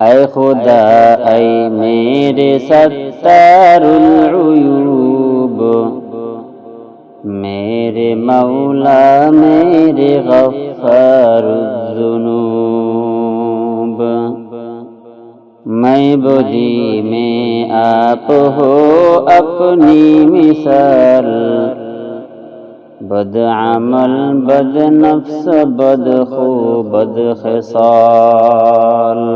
اے خدا، اے میرے ستار العیوب میرے مولا، میرے غفار الذنوب۔ میں بدی میں آپ ہو اپنی مثال۔ بد عمل، بد نفس، بد خو بد خصال۔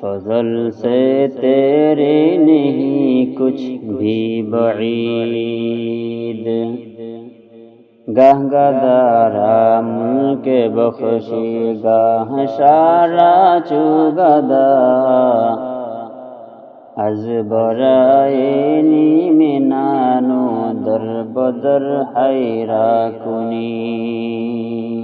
فضل سے تیرے نہیں، کچھ بھی بعید۔ گاہ گدارا ملک بخشی، گاہ شارا چوگدا از برائے نیمی در بدر حیرا کنی۔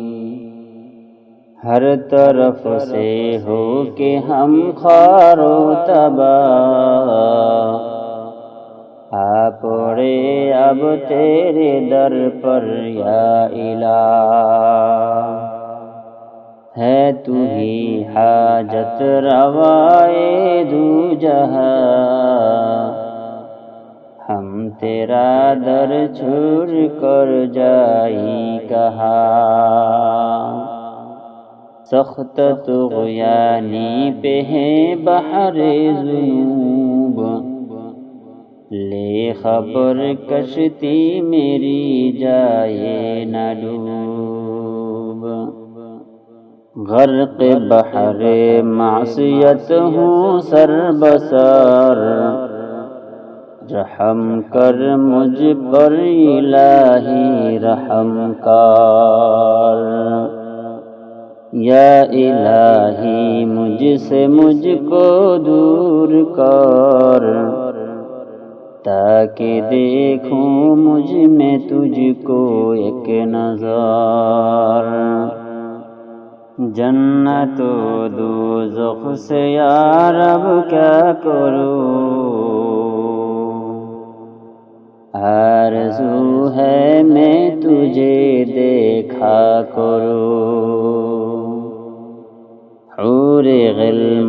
ہر طرف سے ہو کہ ہم خارو تباہ آ پڑے اب تیرے در پر یا الہ ہے تو ہی حاجت روائے دو جہاں ہم تیرا در چھوڑ کر جائی کہاں سخت تغیانی پہ ہے بحر ذنوب۔ لے خبر کشتی میری جائے نہ ڈوب۔ غرق بحر معصیت ہوں سر بسر رحم کر مجھ پر الہی رحم کار۔ یا الہی، مجھ سے مجھ کو دور کر، تاکہ دیکھوں مجھ میں تجھ کو ایک نظر۔ جنت و دوزخ سے یا رب، کیا کروں آرزو ہے میں تجھے دیکھا کروں۔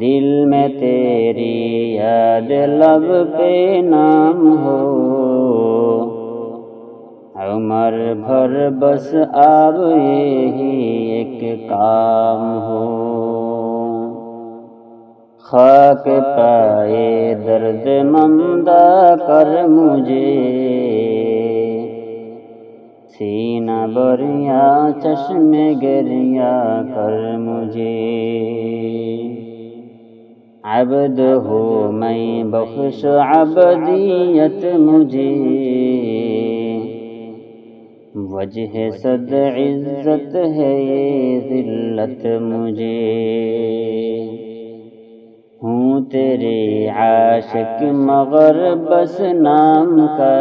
دل میں تیری یاد لب پہ نام ہو۔ عمر بھر بس اب یہی ایک کام ہو۔ خاک پائے درد مندہ کر مجھے۔ سینہ بریا چشم گریا کر مجھے۔ عبد ہو میں بخش عبدیت مجھے۔ وجہ صد عزت ہے، ذلت مجھے۔ ہوں تیرے عاشق مگر بس نام کا۔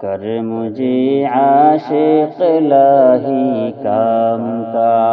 کر مجھے عاشق لاہی کام کا۔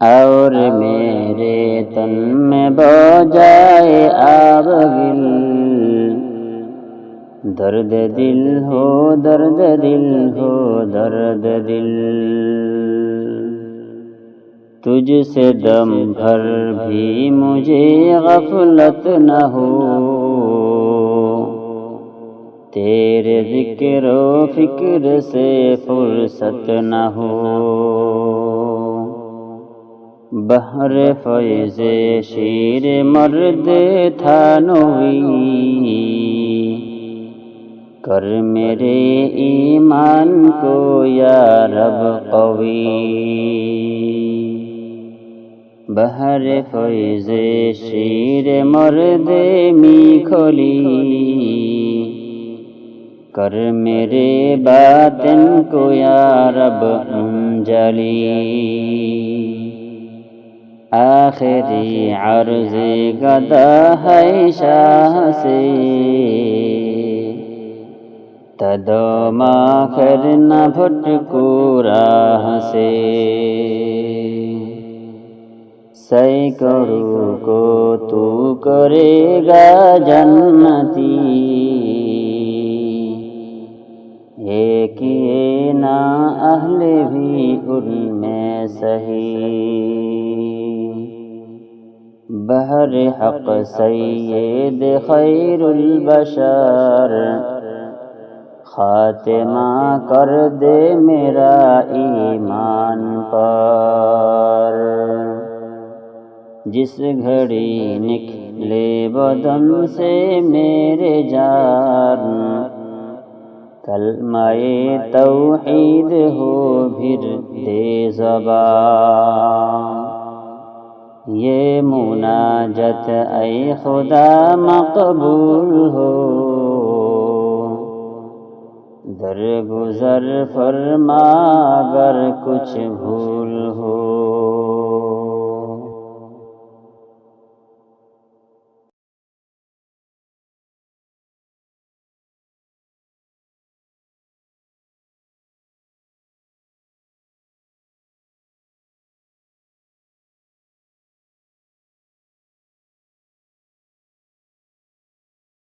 اور میرے تن میں بو جائے آب گل۔ درد دل ہو، درد دل ہو، درد دل۔ تجھ سے دم بھر بھی مجھے غفلت نہ ہو۔ تیرے ذکر و فکر سے فرصت نہ ہو۔ بہر فیض شیر مرد تھا نوئی کر میرے ایمان کو یا رب قوی بہر فیض شیر مرد می کھولی کر میرے باطن کو یا رب انجلی آخری عرض گدا ہے شاہ سے تدوم آخر نہ بھٹکو راہ سے سینکڑوں کو تو کرے گا جنتی ایک یہ نا اہل بھی ان میں سہی بہر حق سید خیر البشر خاتمہ کر دے میرا ایمان پر۔ جس گھڑی نکلے بدن سے میرے جان۔ کلمہ توحید ہو پھر دے زبان۔ یہ مناجت اے خدا مقبول ہو۔ در گزر فرما اگر کچھ بھول ہو۔